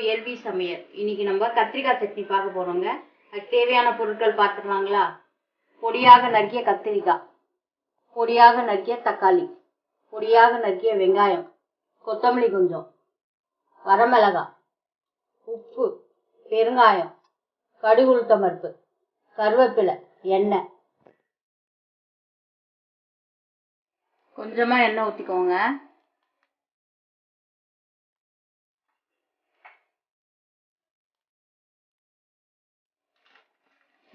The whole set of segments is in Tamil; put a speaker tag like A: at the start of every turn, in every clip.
A: எல்வி சமையல். இன்னைக்கு நம்ம கத்திரிக்காய் சட்னி பார்க்க போறோங்க. அதுக்கு தேவையான பொருட்கள் பார்த்துக்கலாங்களா? பொடியாக நறுக்கிய கத்திரிக்காய் பொடியாக நறுக்கிய தக்காளி. பொடியாக நறுக்கிய வெங்காயம். கொத்தமல்லி கொஞ்சம். வரமிளகாய் உப்பு. பெருங்காயம். கடுகு உளுத்தம் கருவேப்பிலை. எண்ணெய். கொஞ்சமாக எண்ணெய் ஊற்றிக்கோங்க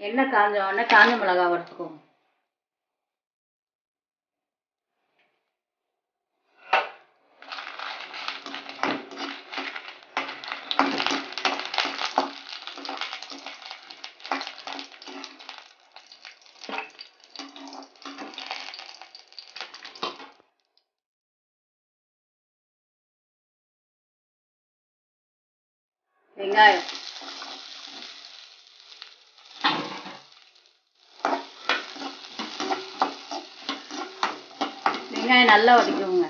A: எண்ணெய் காஞ்ச உடனே காஞ்ச மிளகா வறுத்துக்கோங்க வெங்காயம். வெங்காயம் நல்லா உடைக்குவோங்க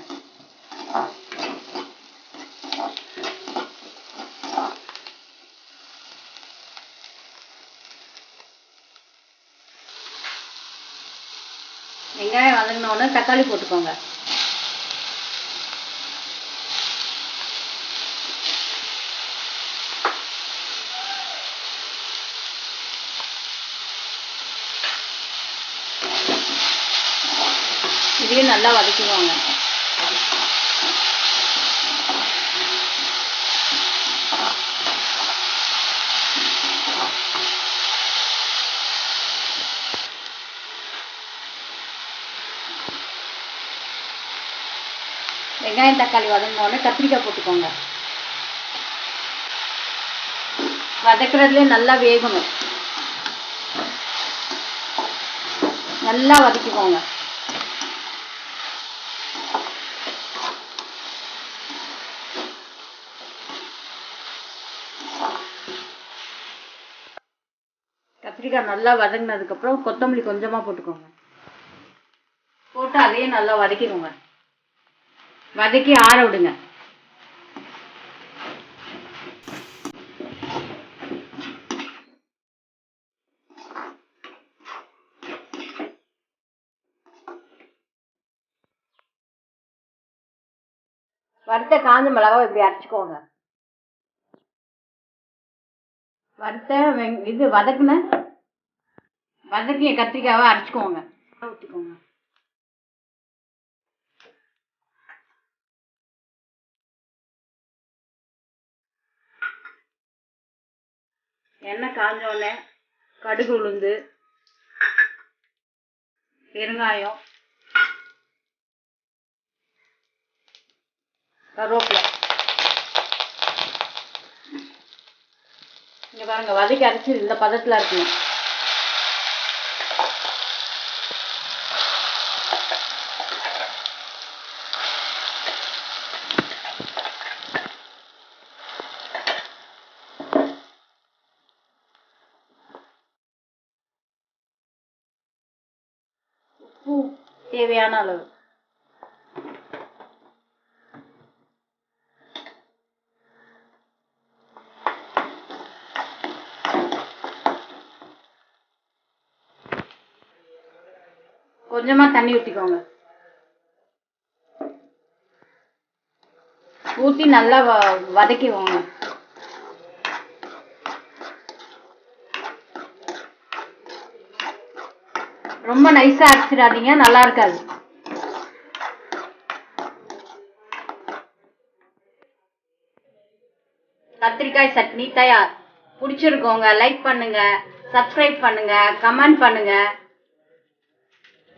A: வெங்காயம் வதங்கினோடனே தக்காளி போட்டுக்கோங்க. இதையும் நல்லா வதக்கிடுவாங்க. வெங்காயம் தக்காளி வதங்கினோடனே கத்திரிக்காய் போட்டுக்கோங்க. வதக்குறதுலே நல்லா வேகணும். நல்லா வதக்கிக்கோங்க. கத்திரிக்காய் நல்லா வதங்கினதுக்கப்புறம் கொத்தமல்லி கொஞ்சமாக போட்டுக்கோங்க. போட்டு அதையும் நல்லா வதக்கிக்கோங்க வதக்கி ஆற விடுங்க. வறுத்த காஞ்ச மிளகாவை இப்படி அரைச்சிக்கோங்க. வறுத்த வெங் இது வதக்குன வதக்கிய கத்திரிக்காவை அரைச்சிக்கோங்க. ஊற்றிக்கோங்க எண்ணெய் காஞ்ச உடனே கடுகு உளுந்து பெருங்காயம் கருவேப்பிலை. இங்க பாருங்க வதக்கி அரைச்சி இந்த பதத்துல இருக்கணும் தேவையான அளவு கொஞ்சமா தண்ணி ஊத்திக்கோங்க ஊத்தி நல்லா வ- வதக்கிக்கோங்க ரொம்ப நைஸா அரைச்சிடாதீங்க நல்லா இருக்காது. கத்திரிக்காய் சட்னி தயார். பிடிச்சிருக்கோங்க லைக் பண்ணுங்க சப்ஸ்கிரைப் பண்ணுங்க கமெண்ட் பண்ணுங்க.